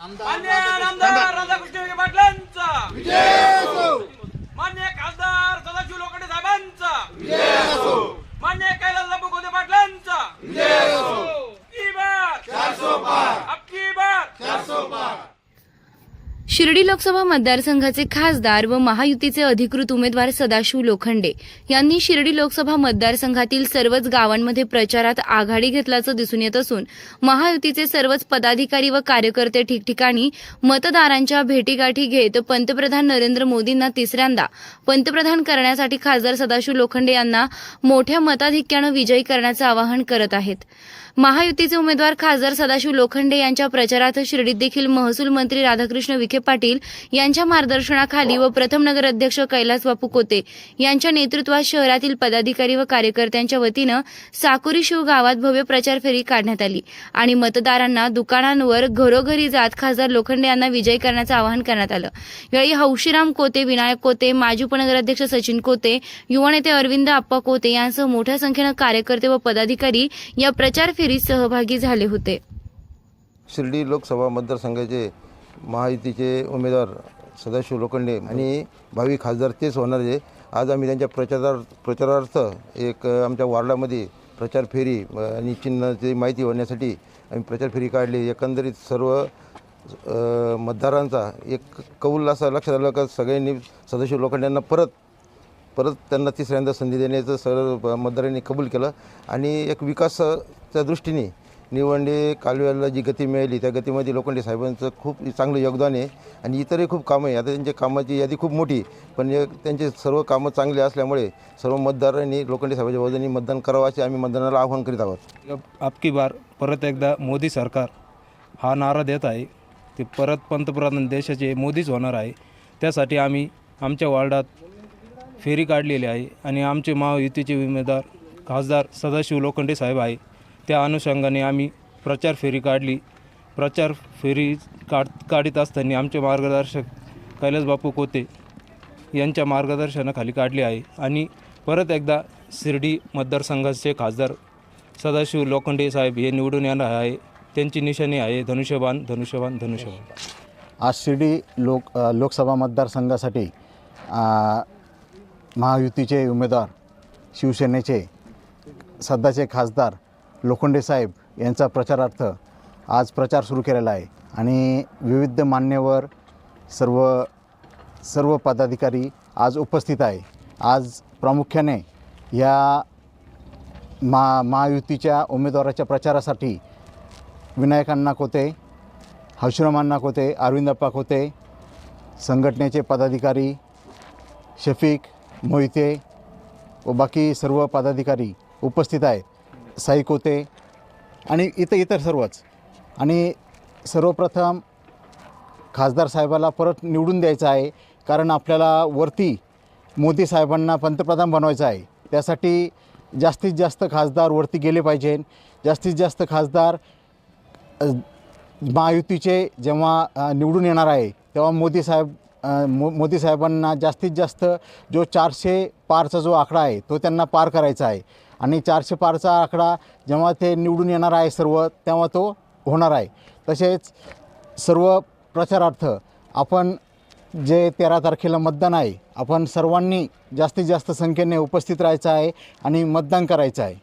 मान्य आमदार राधाकृष्ण विखे पाटलांचा मान्य खासदार सदाशिव लोखंडे साहेबांचा मान्य कैलास बाबू गोदे पाटलांचा अबकी बार अबकी बार शिर्डी लोकसभा मतदारसंघाचे खासदार व महायुतीचे अधिकृत उमेदवार सदाशिव लोखंडे यांनी शिर्डी लोकसभा मतदारसंघातील सर्वच गावांमध्ये प्रचारात आघाडी घेतल्याचं दिसून येत असून महायुतीचे सर्वच पदाधिकारी व कार्यकर्ते ठिकठिकाणी मतदारांच्या भेटीगाठी घेत पंतप्रधान नरेंद्र मोदींना तिसऱ्यांदा पंतप्रधान करण्यासाठी खासदार सदाशिव लोखंडे यांना मोठ्या मताधिक्यानं विजयी करण्याचं आवाहन करत आहेत. महायुतीचे उमेदवार खासदार सदाशिव लोखंडे यांच्या प्रचारात शिर्डीत देखील महसूल मंत्री राधाकृष्ण विखे पाटील यांच्या मार्गदर्शनाखाली व प्रथम नगर अध्यक्ष कैलास बापू कोते यांच्या नेतृत्वात शहरातील पदाधिकारी व कार्यकर्त्यांच्या वतीनं साकुरी शिव गावात भव्य प्रचार फेरी काढण्यात आली आणि मतदारांना दुकानांवर घरोघरी जात खासदार लोखंडे यांना विजयी करण्याचं आवाहन करण्यात आलं. यावेळी हौशीराम कोते विनायक कोते माजी उपनगराध्यक्ष सचिन कोते युवा नेते अरविंद आप्पा कोते यांसह मोठ्या संख्येनं कार्यकर्ते व पदाधिकारी या प्रचार फेरीत सहभागी झाले होते. शिर्डी लोकसभा मतदारसंघाचे महायुतीचे उमेदवार सदाशिव लोखंडे आणि भावी खासदार तेच होणार आहे. आज आम्ही त्यांच्या प्रचारार प्रचारार्थ एक आमच्या वार्डामध्ये प्रचार फेरी आणि चिन्हाची माहिती होण्यासाठी आम्ही प्रचार फेरी काढली. एकंदरीत सर्व मतदारांचा एक कौल असा लक्षात आलं का सगळ्यांनी सदाशिव लोखंडेंना परत परत त्यांना तिसऱ्यांदा संधी देण्याचं सर्व मतदारांनी कबूल केलं. आणि एक विकासाच्या दृष्टीने निवंडे कालव्याला जी गती मिळाली त्या गतीमध्ये लोखंडे साहेबांचं खूप चांगलं योगदान आहे. आणि इतरही खूप कामं आहे. आता त्यांच्या कामाची यादी खूप मोठी पण त्यांचे सर्व कामं चांगले असल्यामुळे सर्व मतदारांनी लोखंडे साहेबांच्या वजनी मतदान करावं असे आम्ही मतदानाला आवाहन करीत आहोत. आपकी बार परत एकदा मोदी सरकार. हा नारा देत आहे. ते परत पंतप्रधान देशाचे मोदीच होणार आहे. त्यासाठी आम्ही आमच्या वार्डात फेरी काढलेली आहे. आणि आमचे महायुतीचे उमेदवार खासदार सदाशिव लोखंडे साहेब आहे. त्या अनुषंगाने आम्ही प्रचार फेरी काढली. प्रचार फेरी काढ काढीत असताना आमचे मार्गदर्शक कैलासबापू कोते यांच्या मार्गदर्शनाखाली काढले आहे आणि परत एकदा शिर्डी मतदारसंघाचे खासदार सदाशिव लोखंडे साहेब हे निवडून येणार आहे. त्यांची निशाणी आहे धनुष्यबाण धनुष्यबाण धनुष्यबाण. आज शिर्डी लोक लोकसभा मतदारसंघासाठी महायुतीचे उमेदवार शिवसेनेचे सध्याचे खासदार लोखंडे साहेब यांचा प्रचारार्थ आज प्रचार सुरू केलेला आहे. आणि विविध मान्यवर सर्व सर्व पदाधिकारी आज उपस्थित आहे. आज प्रामुख्याने या मा महायुतीच्या उमेदवाराच्या प्रचारासाठी विनायकांना कोते हर्षरामांना कोते अरविंदप्पा कोते संघटनेचे पदाधिकारी शफीक मोहिते व बाकी सर्व पदाधिकारी उपस्थित आहेत. साई कोते आणि इतर इतर सर्वच. आणि सर्वप्रथम खासदार साहेबाला परत निवडून द्यायचं आहे. कारण आपल्याला वरती मोदी साहेबांना पंतप्रधान बनवायचं आहे. त्यासाठी जास्तीत जास्त खासदार वरती गेले पाहिजे. जास्तीत जास्त खासदार महायुतीचे जेव्हा निवडून येणार आहे तेव्हा मोदी साहेब मो मोदी साहेबांना जास्तीत जास्त जो चारशे पारचा जो आकडा आहे तो त्यांना पार करायचा आहे. आणि चारशे पारचा आकडा जेव्हा ते निवडून येणार आहे सर्व तेव्हा तो होणार आहे. तसेच सर्व प्रचारार्थ आपण जे तेरा तारखेला मतदान आहे आपण सर्वांनी जास्तीत जास्त संख्येने उपस्थित राहायचं आहे आणि मतदान करायचं आहे.